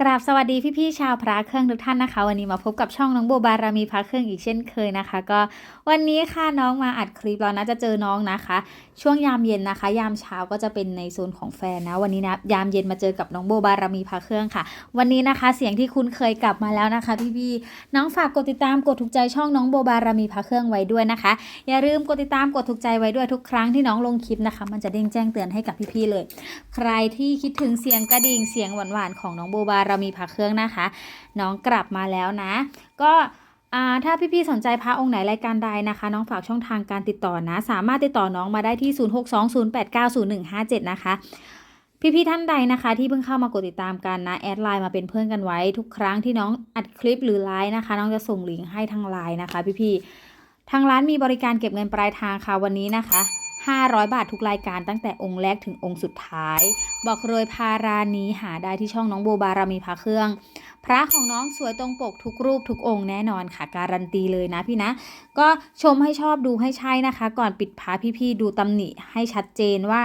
กราบสวัสดีพี่ๆชาวพระเครื่องทุกท่านนะคะ วันนี้มาพบกับช่องน้องโบบารามีพระเครื่องอีกเช่นเคยนะคะ ก็วันนี้ค่ะน้องมาอัดคลิปแล้วนะจะเจอน้องนะคะ ช่วงยามเย็นนะคะ ยามเช้าก็จะเป็นในโซนของแฟนนะวันนี้นะยามเย็นมาเจอกับน้องโบบารามีพระเครื่องค่ะ วันนี้นะคะเสียงที่คุณเคยกลับมาแล้วนะคะ พี่ๆน้องฝากกดติดตามกดถูกใจช่องน้องโบบารามีพระเครื่องไว้ด้วยนะคะ อย่าลืมกดติดตามกดถูกใจไว้ด้วยทุกครั้งที่น้องลงคลิปนะคะ มันจะเด้งแจ้งเตือนให้กับพี่ๆเลย ใครที่คิดถึงเสียงกระดิ่งเสียงหวานๆของน้องโบบาเรามีพระเครื่องนะคะ น้องกลับมาแล้วนะ ก็ถ้าพี่ๆสนใจพระองค์ไหนรายการใดนะคะ น้องฝากช่องทางการติดต่อนะ สามารถติดต่อน้องมาได้ที่ 0620890157 นะคะพี่ๆท่านใดนะคะ ที่เพิ่งเข้ามากดติดตามกันนะแอดไลน์มาเป็นเพื่อนกันไว้ ทุกครั้งที่น้องอัดคลิปหรือไลน์นะคะ น้องจะส่งลิงก์ให้ทางไลน์นะคะ พี่ๆทางร้านมีบริการเก็บเงินปลายทางค่ะวันนี้นะคะ 500 บาททุกรายการตั้งแต่องค์แรกถึงองค์สุดท้าย บอกเลยพารานี้หาได้ที่ช่องน้องโบบารามีพระเครื่อง พระของน้องสวยตรงปกทุกรูปทุกองค์แน่นอนค่ะ การันตีเลยนะพี่นะ ก็ชมให้ชอบดูให้ใช่นะคะ ก่อนปิดพระพี่ๆดูตำหนิให้ชัดเจนว่า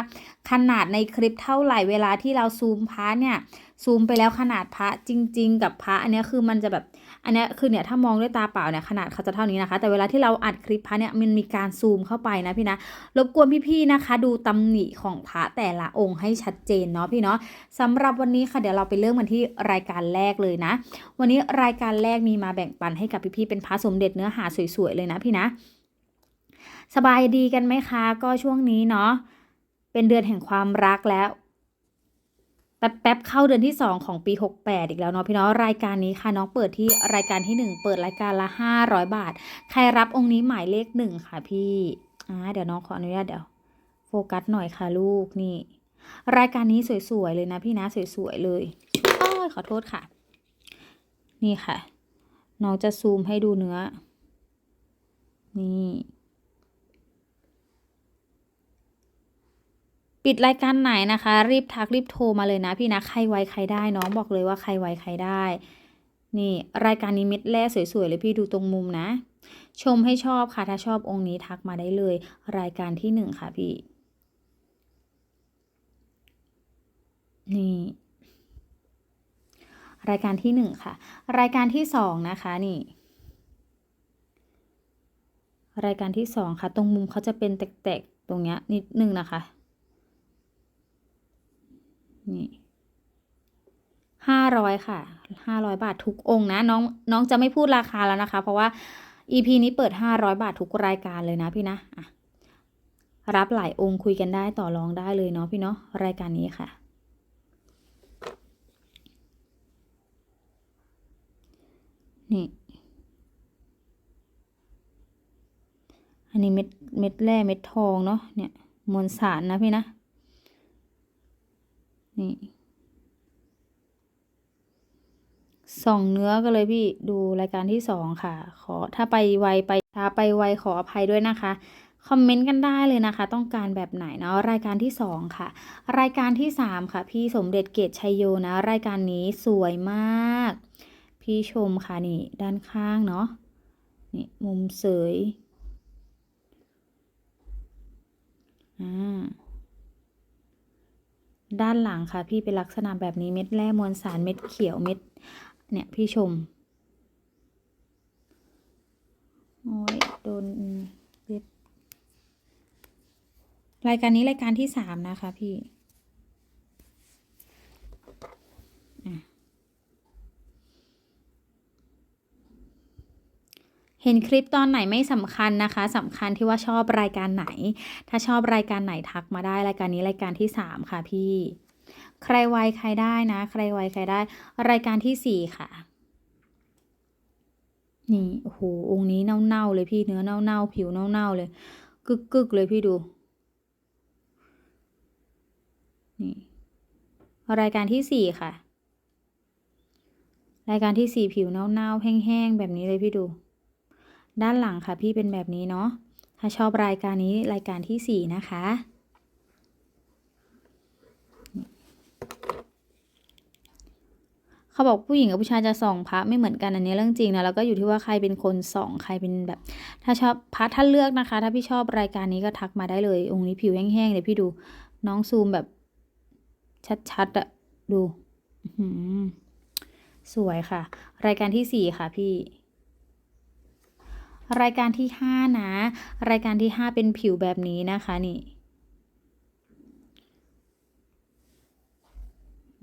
ขนาดในคลิปเท่าไหร่เวลาที่เราซูมพระเนี่ยซูมไปแล้วขนาดพระจริง ๆ กับพระอันนี้คือมันจะแบบ อันนี้คือเนี่ยถ้ามองด้วยตาเปล่าเนี่ยขนาดเขาจะเท่านี้นะคะ แต่เวลาที่เราอัดคลิปพระเนี่ยมันมีการซูมเข้าไปนะพี่นะรบกวนพี่ๆนะคะ ดูตำหนิของพระแต่ละองค์ให้ชัดเจนเนาะพี่เนาะสำหรับวันนี้ค่ะเดี๋ยวเราไปเริ่มกันที่รายการแรกเลยนะ วันนี้รายการแรกมีมาแบ่งปันให้กับพี่ๆเป็นพระสมเด็จเนื้อหาสวยๆเลยนะพี่นะ สบายดีกันไหมคะ ก็ช่วงนี้เนาะเป็นเดือนแห่งความรักแล้ว แป๊บๆเข้าเดือนที่ 2 ของปี 68 อีกแล้วเนาะพี่เนาะรายการนี้ค่ะน้องเปิดที่รายการที่ 1 เปิดรายการละ 500 บาท ใครรับองค์นี้หมายเลขหนึ่งค่ะพี่อ่าเดี๋ยวน้องขออนุญาตเดี๋ยวโฟกัสหน่อยค่ะลูกนี่ รายการนี้สวยๆเลยนะพี่นะสวยๆเลยอ้อยขอโทษค่ะ นี่ค่ะ น้องจะซูมให้ดูเนื้อ นี่ ปิดรายการไหนนะคะ รีบทักรีบโทรมาเลยนะพี่นะใครไวใครได้น้องบอกเลยว่าใครไวใครได้ นี่รายการนี้เม็ดแร่สวยๆเลยพี่ดูตรงมุมนะ ชมให้ชอบค่ะถ้าชอบองค์นี้ทักมาได้เลย รายการที่หนึ่งค่ะพี่ นี่รายการที่หนึ่งค่ะ รายการที่สองนะคะนี่ รายการที่สองค่ะ ตรงมุมเขาจะเป็นแตกๆตรงเนี้ยนิดนึงนะคะ นี่ห้าร้อยค่ะห้าร้อยบาททุกองค์นะน้องน้องจะไม่พูดราคาแล้วนะคะ เพราะว่า EP นี้เปิดห้าร้อยบาททุกรายการเลยนะพี่นะอะรับหลายองค์คุยกันได้ต่อรองได้เลยเนาะพี่เนาะรายการนี้ค่ะ นี่ อันนี้เม็ดเม็ดแร่เม็ดทองเนาะเนี่ยมวลสารนะพี่นะ นี่ส่องเนื้อกันเลยพี่ดูรายการที่สองค่ะ ขอถ้าไปไวไปช้าไปไวขออภัยด้วยนะคะคอมเมนต์กันได้เลยนะคะ ต้องการแบบไหนเนาะรายการที่สองค่ะ รายการที่สามค่ะ พี่สมเด็จเกตชัยโยนะ รายการนี้สวยมาก พี่ชมค่ะนี่ด้านข้างเนาะนี่มุมเสยอ่า ด้านหลังค่ะพี่เป็นลักษณะแบบนี้เม็ดแร่มวลสารเม็ดเขียวเม็ด เนี่ยพี่ชม โอ้ยโดนเล็บรายการนี้รายการที่สามนะคะพี่ เห็นคลิปตอนไหนไม่สำคัญนะคะสำคัญที่ว่าชอบรายการไหน ถ้าชอบรายการไหนทักมาได้รายการนี้รายการที่สามค่ะพี่ ใครไวใครได้นะ ใครไวใครได้ รายการที่สี่ค่ะ นี่โอ้โหองค์นี้เน่าๆเลยพี่เนื้อเน่าๆผิวเน่าๆเลย กึกๆเลยพี่ดูนี่รายการที่สี่ค่ะ รายการที่สี่ผิวเน่าๆแห้งๆแบบนี้เลยพี่ดู ด้านหลังค่ะพี่เป็นแบบนี้เนาะถ้าชอบรายการนี้รายการที่สี่นะคะ เขาบอกผู้หญิงกับผู้ชายจะส่องพระไม่เหมือนกันอันนี้เรื่องจริงนะแล้วก็อยู่ที่ว่าใครเป็นคนส่องใครเป็นแบบ ถ้าชอบพระท่านเลือกนะคะ ถ้าพี่ชอบรายการนี้ก็ทักมาได้เลย องค์นี้ผิวแห้งๆเดี๋ยวพี่ดูน้องซูมแบบชัดๆอะดูสวยค่ะ รายการที่สี่ค่ะพี่ รายการที่ห้านะ รายการที่ห้าเป็นผิวแบบนี้นะคะนี่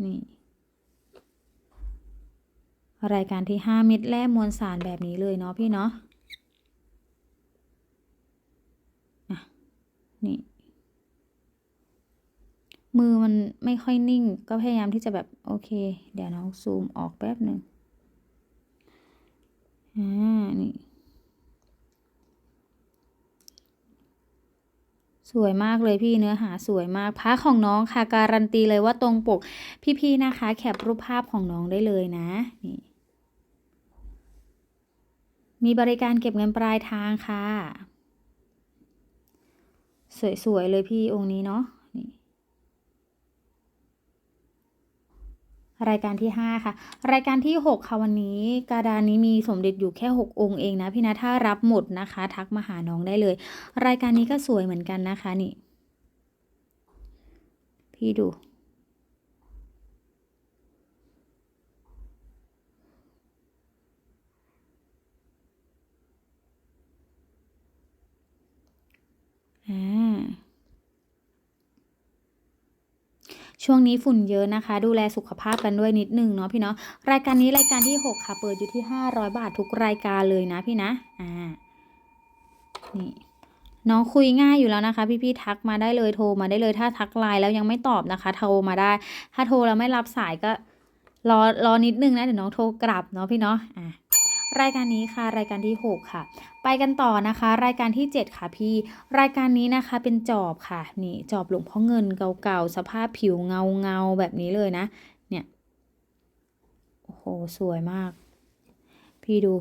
นี่ รายการที่ห้าเม็ดแร่มวลสารแบบนี้เลยเนาะพี่เนาะอะนี่ มือมันไม่ค่อยนิ่ง ก็พยายามที่จะแบบโอเค เดี๋ยวน้องซูมออกแป๊บหนึ่งอ่านี่ สวยมากเลยพี่เนื้อหาสวยมากพระของน้องค่ะการันตีเลยว่าตรงปก พี่ๆนะคะ แคปรูปภาพของน้องได้เลยนะนี่มีบริการเก็บเงินปลายทางค่ะ สวยๆเลยพี่องค์นี้เนาะนี่ รายการที่ห้าค่ะ รายการที่หกค่ะวันนี้กระดานนี้มีสมเด็จอยู่แค่หกองค์เองนะพี่นะถ้ารับหมดนะคะ ทักมาหาน้องได้เลย รายการนี้ก็สวยเหมือนกันนะคะนี่ พี่ดู อ่า ช่วงนี้ฝุ่นเยอะนะคะ ดูแลสุขภาพกันด้วยนิดนึงเนาะพี่เนาะรายการนี้รายการที่ 6 ค่ะ เปิดอยู่ที่ 500 บาททุกรายการเลยนะพี่นะอ่านี่น้องคุยง่ายอยู่แล้วนะคะ พี่ๆทักมาได้เลยโทรมาได้เลยถ้าทักไลน์แล้วยังไม่ตอบนะคะ โทรมาได้ ถ้าโทรแล้วไม่รับสายก็รอรอนิดนึงนะเดี๋ยวน้องโทรกลับเนาะพี่เนาะอ่า รายการนี้ค่ะ รายการที่ 6 ค่ะ ไปกันต่อนะคะ รายการที่ 7 ค่ะพี่ รายการนี้นะคะเป็นจอบค่ะ นี่จอบหลวงพ่อเงินเก่าๆ สภาพผิวเงาเงาแบบนี้เลยนะ เนี่ย โอ้โห สวยมาก พี่ดู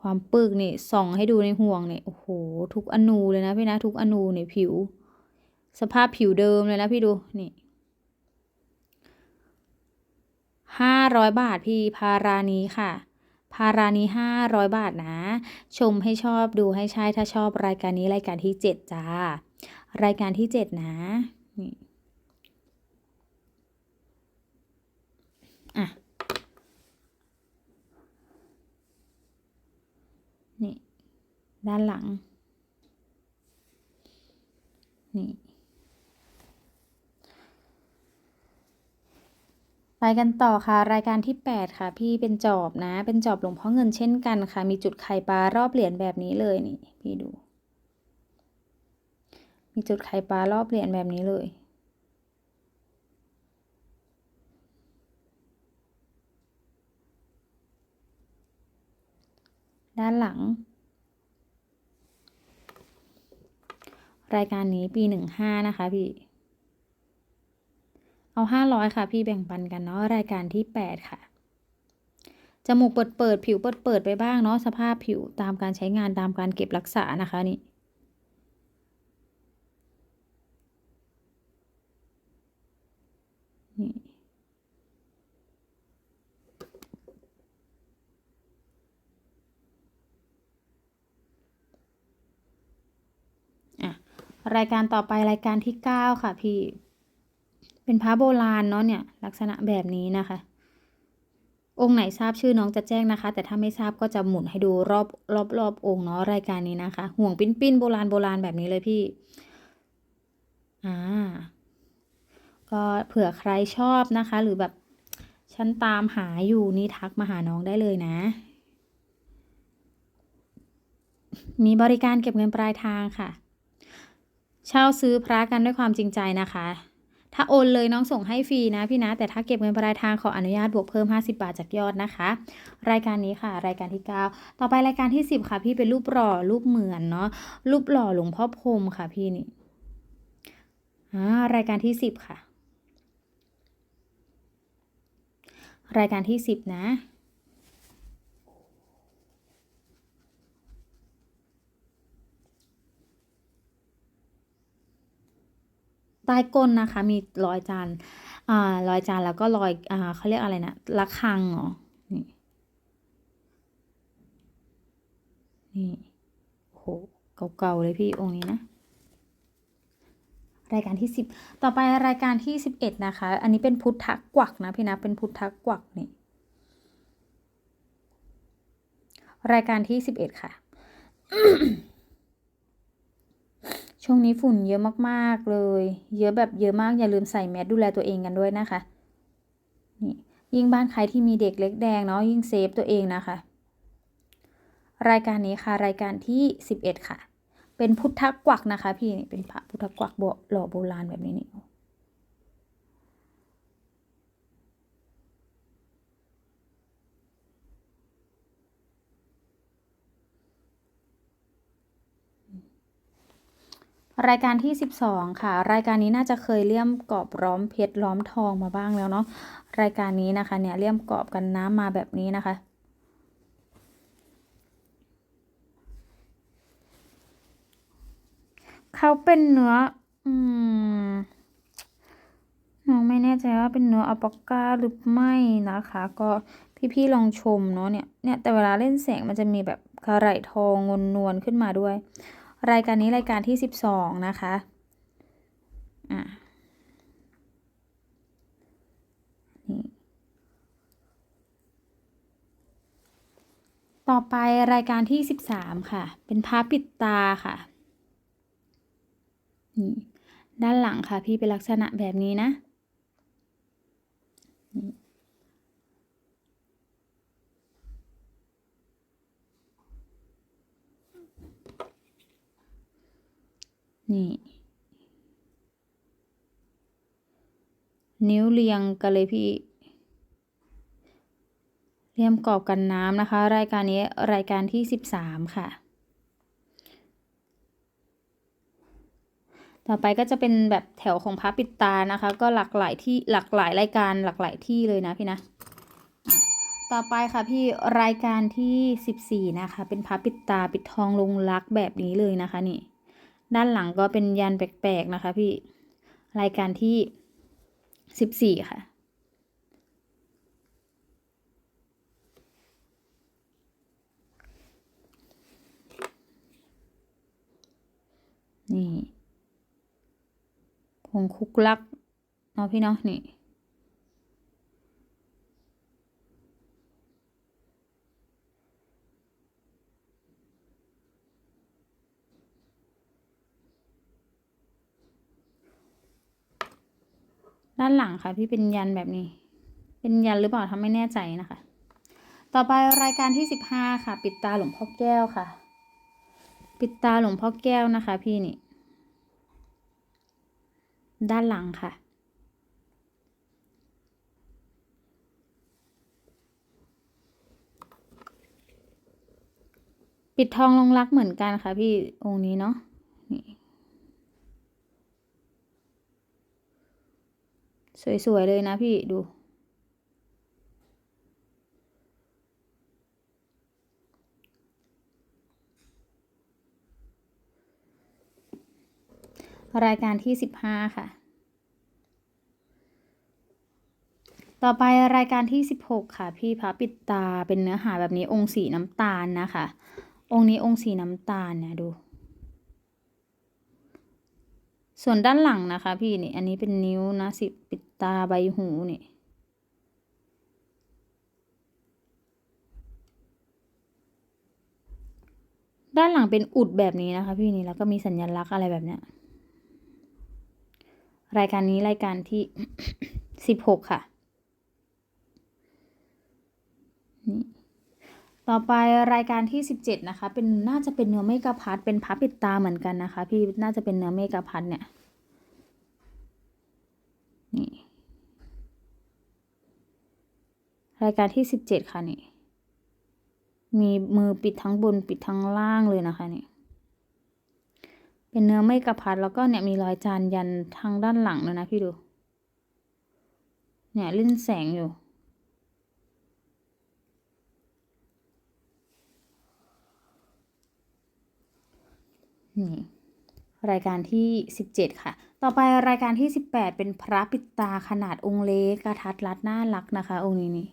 ความปึกนี่ส่องให้ดูในห่วงเนี่ย โอ้โห ทุกอนูเลยนะพี่นะ ทุกอนูเนี่ยผิว สภาพผิวเดิมเลยนะพี่ดู นี่ ห้าร้อยบาทพี่พารานีค่ะ พารานี้ห้าร้อยบาทนะ ชมให้ชอบดูให้ใช่ถ้าชอบรายการนี้รายการที่เจ็ดจ้า รายการที่เจ็ดนะนี่อะนี่ ด้านหลัง นี่ ไปกันต่อค่ะ รายการที่ 8 ค่ะ พี่เป็นจอบนะ เป็นจอบหลวงพ่อเงินเช่นกันค่ะ มีจุดไข่ปลารอบเหรียญแบบนี้เลยนี่ พี่ดู มีจุดไข่ปลารอบเหรียญแบบนี้เลย ด้านหลัง รายการนี้ปีหนึ่งห้านะคะพี่ เอาห้าร้อยค่ะ พี่แบ่งปันกันเนาะรายการที่แปดค่ะ จมูกเปิดเปิดผิวเปิดเปิดไปบ้างเนาะสภาพผิวตามการใช้งานตามการเก็บรักษานะคะนี่นี่อะรายการต่อไปรายการที่เก้าค่ะพี่ เป็นพระโบราณเนาะเนี่ยลักษณะแบบนี้นะคะ องค์ไหนทราบชื่อน้องจะแจ้งนะคะ แต่ถ้าไม่ทราบก็จะหมุนให้ดูรอบรอบรอบองค์เนาะรายการนี้นะคะ ห่วงปิ้นปิ้นโบราณโบราณแบบนี้เลยพี่อ่าก็เผื่อใครชอบนะคะ หรือแบบฉันตามหาอยู่นี่ทักมาหาน้องได้เลยนะ มีบริการเก็บเงินปลายทางค่ะ เช่าซื้อพระกันด้วยความจริงใจนะคะ ถ้าโอนเลยน้องส่งให้ฟรีนะพี่นะ แต่ถ้าเก็บเงินปลายทางขออนุญาตบวกเพิ่ม 50 บาทจากยอดนะคะ รายการนี้ค่ะ รายการที่ 9 ต่อไปรายการที่ 10 ค่ะ พี่เป็นรูปหล่อรูปเหมือนเนาะรูปหล่อหลวงพ่อพรมค่ะพี่นี่อ่ารายการที่ 10 ค่ะ รายการที่ 10 นะ ใต้ก้นนะคะ มีรอยจานอ่ารอยจานแล้วก็รอยอ่าเขาเรียกอะไรนะระฆังเหรอนี่นี่โหเก่าๆเลยพี่องค์นี้นะรายการที่สิบต่อไปรายการที่สิบเอ็ดนะคะ อันนี้เป็นพุทธกวักนะพี่นะเป็นพุทธกวักนี่รายการที่สิบเอ็ดค่ะ ช่วงนี้ฝุ่นเยอะมากๆเลย เยอะแบบเยอะมากอย่าลืมใส่แมสดูแลตัวเองกันด้วยนะคะ นี่ยิ่งบ้านใครที่มีเด็กเล็กแดงเนาะยิ่งเซฟตัวเองนะคะ รายการนี้ค่ะ รายการที่สิบเอ็ดค่ะ เป็นพุทธกวักนะคะ พี่นี่เป็นพระพุทธกวักโบหล่อโบราณแบบนี้นี่ รายการที่ 12 ค่ะ รายการนี้น่าจะเคยเลี่ยมกรอบล้อมเพชรล้อมทองมาบ้างแล้วเนาะรายการนี้นะคะเนี่ยเลี่ยมกรอบกันน้ำมาแบบนี้นะคะ เขาเป็นเนื้ออืมน้องไม่แน่ใจว่าเป็นเนื้ออัปาก้าหรือไม่นะคะ ก็พี่ๆลองชมเนาะเนี่ยเนี่ยแต่เวลาเล่นแสงมันจะมีแบบกระไหล่ทองงนนวลขึ้นมาด้วย รายการนี้รายการที่สิบสองนะคะอะนี่ต่อไปรายการที่สิบสามค่ะ เป็นพระปิดตาค่ะนี่ด้านหลังค่ะพี่เป็นลักษณะแบบนี้นะนี่ นี่ นิ้วเรียงกันเลยพี่ เรียมกรอบกันน้ำนะคะ รายการนี้รายการที่สิบสามค่ะ ต่อไปก็จะเป็นแบบแถวของพระปิดตานะคะ ก็หลากหลายที่หลากหลายรายการหลากหลายที่เลยนะพี่นะต่อไปค่ะพี่รายการที่สิบสี่นะคะ เป็นพระปิดตาปิดทองลงรักแบบนี้เลยนะคะนี่ ด้านหลังก็เป็นยันแปลกๆนะคะพี่ รายการที่สิบสี่ค่ะ นี่ผงคุกลักเนาะพี่เนาะนี่ ด้านหลังค่ะพี่เป็นยันแบบนี้ เป็นยันหรือเปล่าทำไม่แน่ใจนะคะ ต่อไปรายการที่สิบห้าค่ะ ปิดตาหลวงพ่อแก้วค่ะ ปิดตาหลวงพ่อแก้วนะคะ พี่นี่ด้านหลังค่ะ ปิดทองลงรักเหมือนกันค่ะพี่องค์นี้เนาะนี่ สวย ๆ เลยนะพี่ดู รายการที่สิบห้าค่ะ ต่อไปรายการที่สิบหกค่ะ พี่พระปิดตาเป็นเนื้อหาแบบนี้องค์สีน้ำตาลนะคะ องค์นี้องค์สีน้ำตาลเนี่ยดูส่วนด้านหลังนะคะพี่นี่อันนี้เป็นนิ้วนะสิปิด ตาใบหูนี่ด้านหลังเป็นอุดแบบนี้นะคะ พี่นี่แล้วก็มีสัญลักษณ์อะไรแบบเนี้ย รายการนี้รายการที่สิบหกค่ะนี่ต่อไปรายการที่สิบเจ็ดนะคะ เป็นน่าจะเป็นเนื้อเมกะพัดเป็นพับปิดตาเหมือนกันนะคะ พี่น่าจะเป็นเนื้อเมกะพัดเนี่ย นี่ รายการที่สิบเจ็ดค่ะนี่ มีมือปิดทั้งบนปิดทั้งล่างเลยนะคะนี่ เป็นเนื้อไม่กระพัดแล้วก็เนี่ยมีรอยจานยันทางด้านหลังเลยนะพี่ดู เนี่ยเล่นแสงอยู่นี่รายการที่สิบเจ็ดค่ะ ต่อไปรายการที่สิบแปดเป็นพระปิดตาขนาดองค์เล็กกระทัดรัดน่ารักนะคะ องค์นี้นี่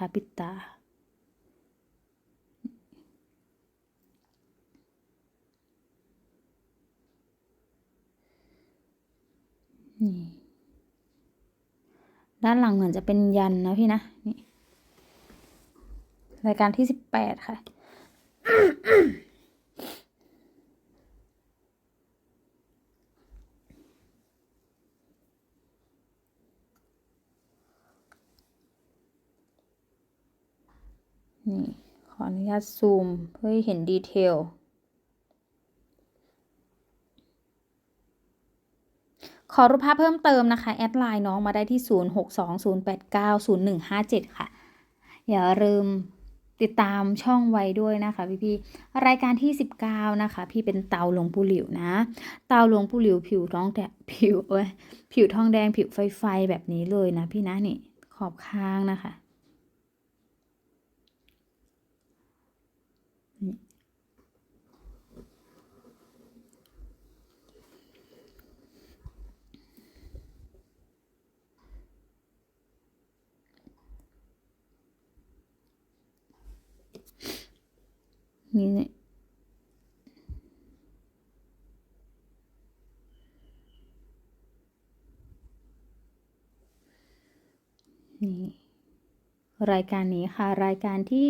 เป็นพระปิดตานนี่ ด้านหลังเหมือนจะเป็นยันนะพี่นะ นี่ รายการที่สิบแปดค่ะ นี่ ขออนุญาตซูมเพื่อให้เห็นดีเทล ขอรูปภาพเพิ่มเติมนะคะ แอดไลน์น้องมาได้ที่ 0620890157 ค่ะ อย่าลืมติดตามช่องไว้ด้วยนะคะพี่พี่ๆรายการที่ 19 นะคะ พี่เป็นเตาหลวงปู่หลิวนะ เตาหลวงปู่หลิวผิวท้องแดงผิวเอ้ยผิวทองแดงผิวไฟไฟแบบนี้เลยนะพี่นะนี่ขอบข้างนะคะ นี่นี่นี่รายการนี้ค่ะ รายการที่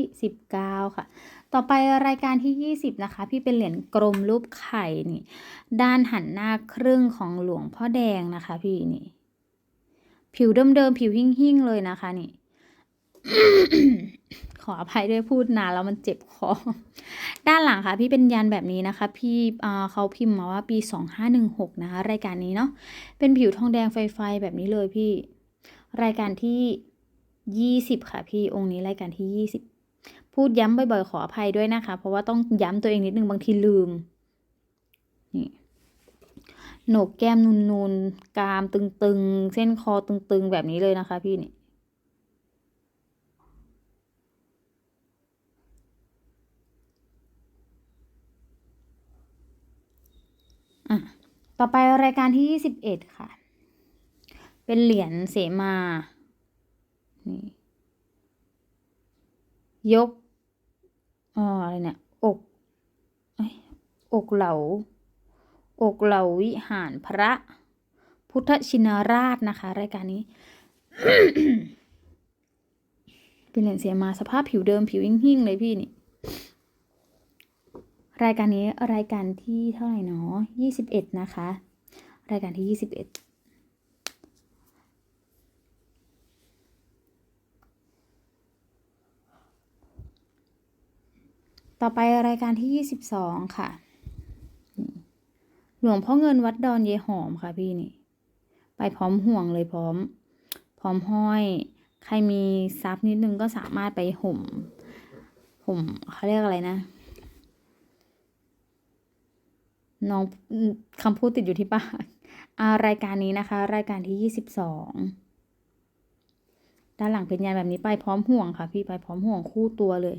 19 ค่ะ ต่อไปรายการที่ 20 นะคะ พี่เป็นเหรียญกลมรูปไข่นี่ ด้านหันหน้าครึ่งของหลวงพ่อแดงนะคะ พี่นี่ ผิวเดิมๆผิวหิ่งๆเลยนะคะนี่ ขออภัยด้วยพูดนานแล้วมันเจ็บคอ ด้านหลังค่ะ พี่เป็นยันแบบนี้นะคะ พี่เขาพิมพ์มาว่าปี 2516 นะคะ รายการนี้เนาะ เป็นผิวทองแดงไฟๆแบบนี้เลยพี่ รายการที่ 20 ค่ะ พี่องค์นี้รายการที่ 20 พูดย้ำบ่อยๆ ขออภัยด้วยนะคะ เพราะว่าต้องย้ำตัวเองนิดนึงบางทีลืม นี่โหนกแก้มนูนๆ กรามตึงๆ เส้นคอตึงๆ แบบนี้เลยนะคะ พี่นี่ อะ ต่อไปรายการที่21ค่ะ เป็นเหรียญเสมา นี่ยกเอ่ออะไรเนี่ย อกอกเหลาอกเหลาวิหารพระ พุทธชินราชนะคะ รายการนี้ เป็นเหรียญเสียมาสภาพผิวเดิมผิวหิ่งๆเลยพี่นี่ รายการนี้รายการที่เท่าไหร่เนาะยี่สิบเอ็ดนะคะ รายการที่ยี่สิบเอ็ดต่อไปรายการที่ยี่สิบสองค่ะ หลวงพ่อเงินวัดดอนเยหอมค่ะพี่นี่ ไปพร้อมห่วงเลยพร้อม พร้อมห้อย ใครมีซับนิดนึงก็สามารถไปห่ม ห่มเขาเรียกอะไรนะ น้องคำพูดติดอยู่ที่ปากอารายการนี้นะคะ รายการที่ยี่สิบสองด้านหลังเป็นยันแบบนี้ไปพร้อมห่วงค่ะ พี่ไปพร้อมห่วงคู่ตัวเลย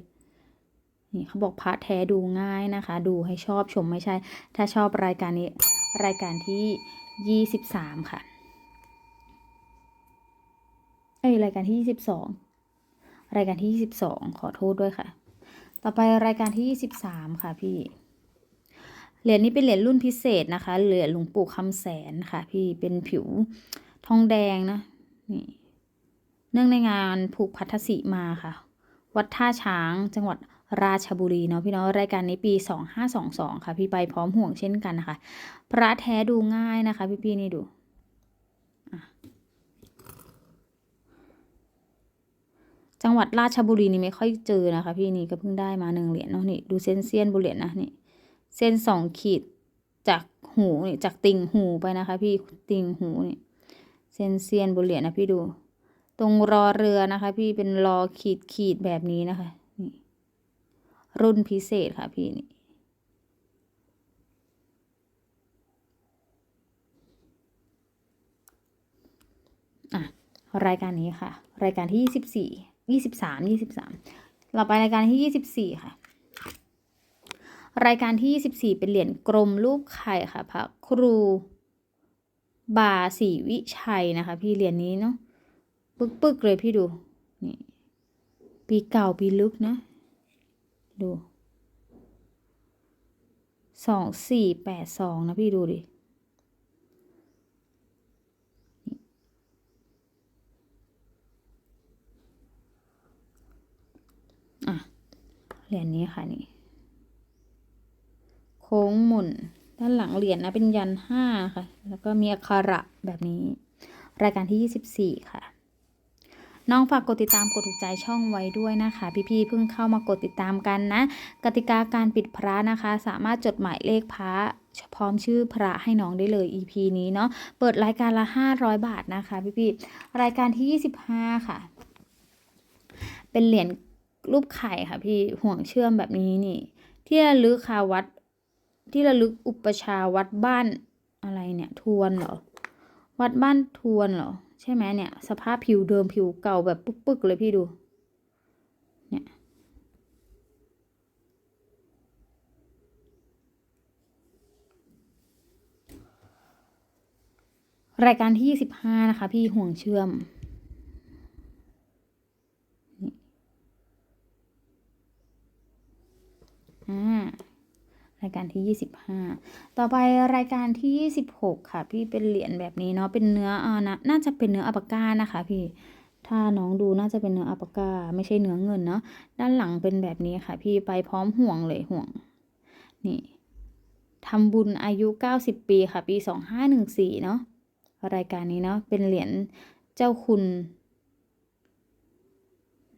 นี่เขาบอกพระแท้ดูง่ายนะคะ ดูให้ชอบชมไม่ใช่ ถ้าชอบรายการนี้ รายการที่ยี่สิบสามค่ะ เอ้ยรายการที่ยี่สิบสองรายการที่ยี่สิบสองขอโทษด้วยค่ะ ต่อไปรายการที่ยี่สิบสามค่ะพี่ เหรียญนี้เป็นเหรียญรุ่นพิเศษนะคะ เหรียญหลวงปู่คำแสนค่ะ พี่เป็นผิวทองแดงนะนี่เนื่องในงานผูกพัทธสีมาค่ะ วัดท่าช้างจังหวัดราชบุรีเนาะพี่เนาะรายการนี้ปี 2522 ค่ะ พี่ไปพร้อมห่วงเช่นกันนะคะ พระแท้ดูง่ายนะคะ พี่พี่ๆนี่ดูจังหวัดราชบุรีนี่ไม่ค่อยเจอนะคะ พี่นี่ก็เพิ่งได้มาหนึ่งเหรียญเนาะนี่ดูเส้นเซียนบุเหรียญนะนี่ เส้นสองขีดจากหูนี่จากติ่งหูไปนะคะพี่ติ่งหูนี่เส้นเซียนบุเหรียญนะพี่ดู ตรงรอเรือนะคะ พี่เป็นรอขีดขีดแบบนี้นะคะนี่รุ่นพิเศษค่ะพี่นี่อะรายการนี้ค่ะ รายการที่ยี่สิบสี่ยี่สิบสามยี่สิบสามเราไปรายการที่ยี่สิบสี่ค่ะ รายการที่ 24 เป็นเหรียญกลมรูปไข่ค่ะพระครูบาศรีวิชัยนะคะ พี่เหรียญนี้เนาะปึกๆเลยพี่ดูนี่ปีเก่าปีลึกนะ ดูสองสี่แปดสองนะพี่ดูดิเหรียญนี้ค่ะนี่ ค้งหมุน ด้านหลังเหรียญนะเป็นยันห้าค่ะ แล้วก็มีอักขระแบบนี้ รายการที่ 24 ค่ะน้องฝากกดติดตามกดถูกใจช่องไว้ด้วยนะคะ พี่ๆเพิ่งเข้ามากดติดตามกันนะ กติกาการปิดพระนะคะ สามารถจดหมายเลขพระพร้อมชื่อพระให้น้องได้เลย EP นี้เนาะเปิดรายการละ 500 บาทนะคะพี่ๆรายการที่ 25 ค่ะ เป็นเหรียญรูปไข่ค่ะพี่ห่วงเชื่อมแบบนี้นี่ ที่ลึกค่ะวัด ที่ระลึกอุปชาวัดบ้านอะไรเนี่ย ทวนเหรอ วัดบ้านทวนเหรอ ใช่ไหมเนี่ย สภาพผิวเดิมผิวเก่าแบบปึ๊กๆเลยพี่ดู เนี่ยรายการที่ 25 นะคะ พี่ห่วงเชื่อม อ่า รายการที่ 25 ต่อไปรายการที่ 26 ค่ะ พี่เป็นเหรียญแบบนี้เนาะเป็นเนื้ออ่านะน่าจะเป็นเนื้ออัปปาก้านะคะ พี่ ถ้าน้องดูน่าจะเป็นเนื้ออัปปาก้าไม่ใช่เนื้อเงินเนาะด้านหลังเป็นแบบนี้ค่ะ พี่ไปพร้อมห่วงเลยห่วง นี่ทำบุญอายุ 90 ปีค่ะ ปี 2514 เนาะรายการนี้เนาะเป็นเหรียญเจ้าคุณ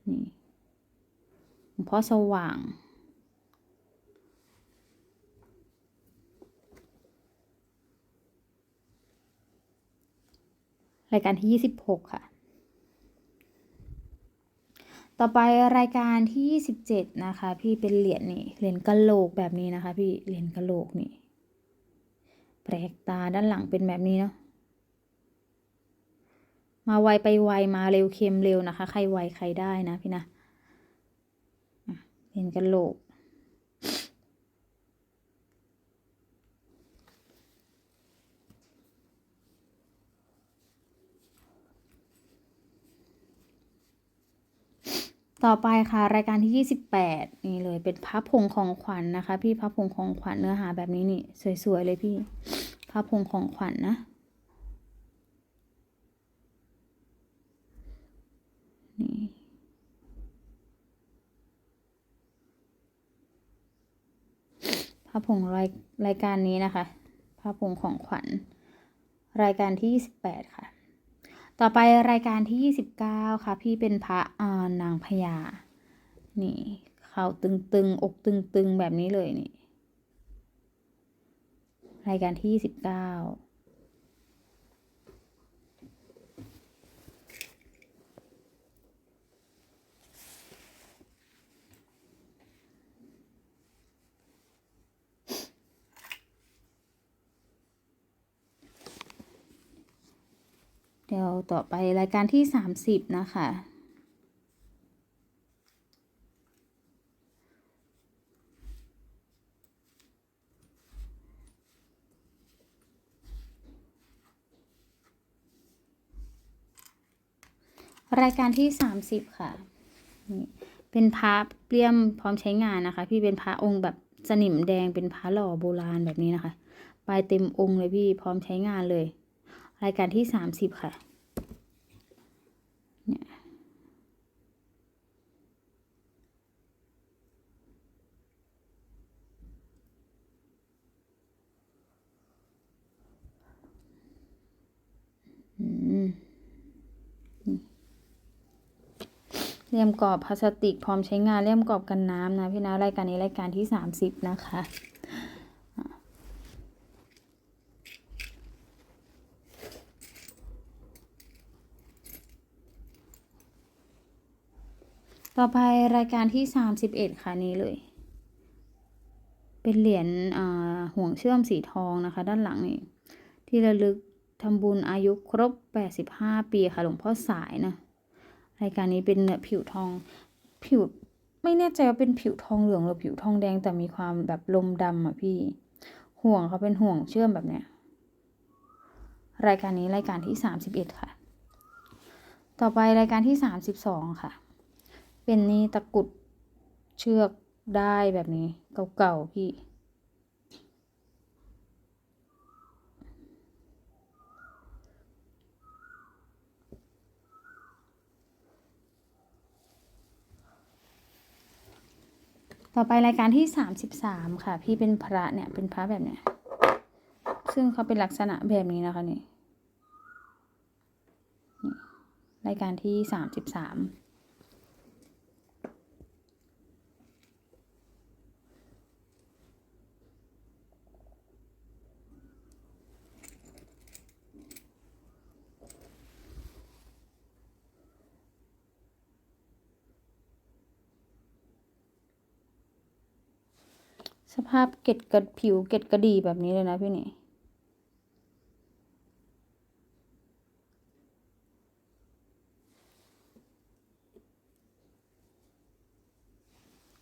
นี่หลวงพ่อสว่าง รายการที่ 26 ค่ะ ต่อไปรายการที่ 27 นะคะ พี่เป็นเหรียญนี่เหรียญกะโหลกแบบนี้นะคะ พี่เหรียญกะโหลกนี่แปลกตาด้านหลังเป็นแบบนี้เนาะมาไวไปไวมาเร็วเค็มเร็วนะคะ ใครไวใครได้นะพี่นะอะเหรียญกะโหลก ต่อไปค่ะรายการที่ 28 นี่เลยเป็นพระพงของขวัญนนะคะ พี่พระพงของขวัญเนื้อหาแบบนี้นี่ สวยๆเลยพี่พระพงของขวัญนนะนี่พระพงรายรายการนี้นะคะพระพงของขวัญรายการที่ 28 ค่ะ ต่อไปรายการที่ 29 ค่ะ พี่เป็นพระอานางพญา นี่เข่าตึงๆ อกตึงๆ แบบนี้เลยนี่ รายการที่ 29 เดี๋ยวต่อไปรายการที่ 30 นะคะ รายการที่ 30 ค่ะ นี่เป็นพระเปี่ยมพร้อมใช้งานนะคะ พี่เป็นพระองค์แบบสนิมแดงเป็นพระหล่อโบราณแบบนี้นะคะ ปลายเต็มองค์เลยพี่พร้อมใช้งานเลย รายการที่30ค่ะเนี่ยเลี่ยมกรอบพลาสติกพร้อมใช้งานเลี่ยมกรอบกันน้ำนะพี่นะรายการนี้รายการที่ 30 นะคะ ต่อไปรายการที่ 31 ค่ะนี้เลย เป็นเหรียญห่วงเชื่อมสีทองนะคะ ด้านหลังนี่ที่ระลึกทำบุญอายุครบ 85 ปีค่ะหลวงพ่อสายนะ รายการนี้เป็นเนื้อผิวทองผิวไม่แน่ใจว่าเป็นผิวทองเหลืองหรือผิวทองแดงแต่มีความแบบลมดำอะพี่ ห่วงเขาเป็นห่วงเชื่อมแบบเนี้ยรายการนี้รายการที่ 31 ค่ะ ต่อไปรายการที่ 32 ค่ะ เป็นนี่ตะกุดเชือกได้แบบนี้ เก่าๆพี่ ต่อไปรายการที่สามสิบสามค่ะ พี่เป็นพระเนี่ย เป็นพระแบบเนี้ยซึ่งเขาเป็นลักษณะแบบนี้นะคะนี่นี่รายการที่สามสิบสาม สภาพเกล็ดกระผิวเกล็ดกระดีแบบนี้เลยนะพี่นี่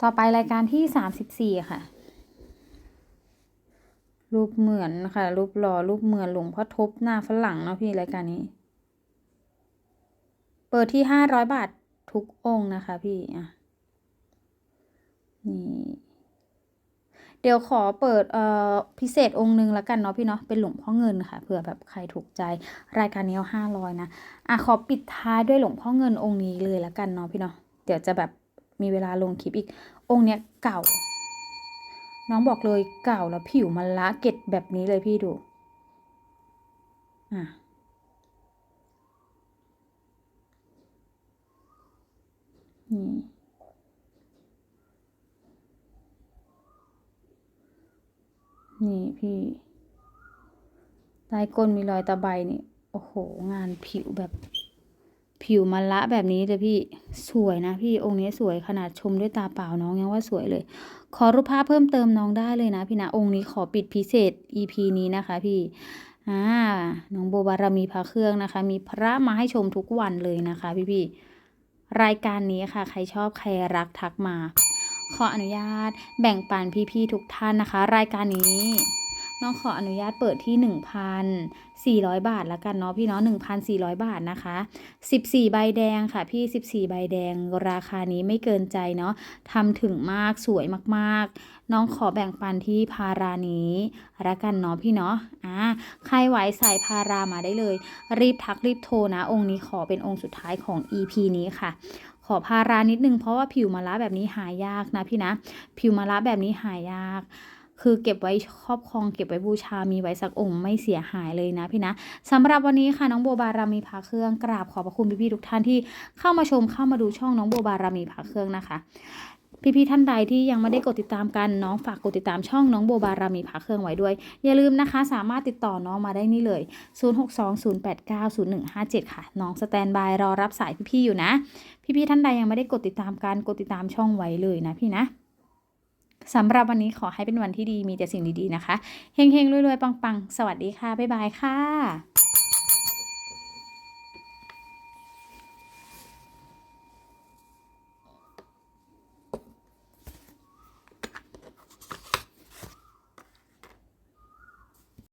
ต่อไปรายการที่สามสิบสี่ค่ะ รูปเหมือนค่ะ รูปหล่อรูปเหมือนหลวงพ่อทบหน้าฝรั่งเนาะพี่รายการนี้ เปิดที่ห้าร้อยบาททุกองค์นะคะพี่อะนี่ เดี๋ยวขอเปิดเอ่อพิเศษองค์หนึ่งแล้วกันเนาะพี่เนาะเป็นหลวงพ่อเงินค่ะเผื่อแบบใครถูกใจรายการนี้ห้าร้อยนะอะขอปิดท้ายด้วยหลวงพ่อเงินองค์นี้เลยแล้วกันเนาะพี่เนาะเดี๋ยวจะแบบมีเวลาลงคลิปอีกองค์เนี้ยเก่า น้องบอกเลยเก่าแล้วผิวมันละเก็ดแบบนี้เลยพี่ดูอะนี่ นี่พี่ ใต้ก้นมีรอยตะไบนี่ โอ้โห งานผิวแบบ ผิวมันละแบบนี้เลยพี่ สวยนะพี่ องค์นี้สวยขนาดชมด้วยตาเปล่าน้องยังว่าสวยเลย ขอรูปภาพเพิ่มเติมน้องได้เลยนะพี่นะ องค์นี้ขอปิดพิเศษ EP นี้นะคะพี่อ่าน้องโบบารมีพระเครื่องนะคะ มีพระมาให้ชมทุกวันเลยนะคะ พี่พี่รายการนี้ค่ะ ใครชอบใครรักทักมา ขออนุญาตแบ่งปันพี่ๆทุกท่านนะคะ รายการนี้ น้องขออนุญาตเปิดที่ 1,400 บาทแล้วกันเนาะพี่เนาะ1,400 บาทนะคะ 14 ใบแดงค่ะพี่ 14 ใบแดงราคานี้ไม่เกินใจเนาะทำถึงมากสวยมากๆ น้องขอแบ่งปันที่พารานี้ละกันเนาะพี่เนาะอ่าใครไหวใส่พารามาได้เลย รีบทักรีบโทรนะ องค์นี้ขอเป็นองค์สุดท้ายของ EP นี้ค่ะ อพารานิดนึงเพราะว่าผิวมะระแบบนี้หายากนะพี่นะ ผิวมะระแบบนี้หายากคือเก็บไว้ครอบครองเก็บไว้บูชา มีไว้สักองค์ไม่เสียหายเลยนะพี่นะสำหรับวันนี้ค่ะน้องโบบารามีพาเครื่องกราบขอบพระคุณพี่ๆทุกท่านที่เข้ามาชมเข้ามาดูช่องน้องโบบารามีพาเครื่องนะคะ พี่ๆท่านใดที่ยังไม่ได้กดติดตามกันน้องฝากกดติดตามช่องน้องโบบารามีพาเครื่องไว้ด้วย อย่าลืมนะคะ สามารถติดต่อน้องมาได้นี่เลย 0620890157 ค่ะ น้องสแตนบายรอรับสายพี่ๆอยู่นะ พี่ๆท่านใดยังไม่ได้กดติดตามกันกดติดตามช่องไว้เลยนะพี่นะสำหรับวันนี้ขอให้เป็นวันที่ดีมีแต่สิ่งดีๆนะคะเฮงๆรวยๆปังๆ สวัสดีค่ะบ๊ายบายค่ะ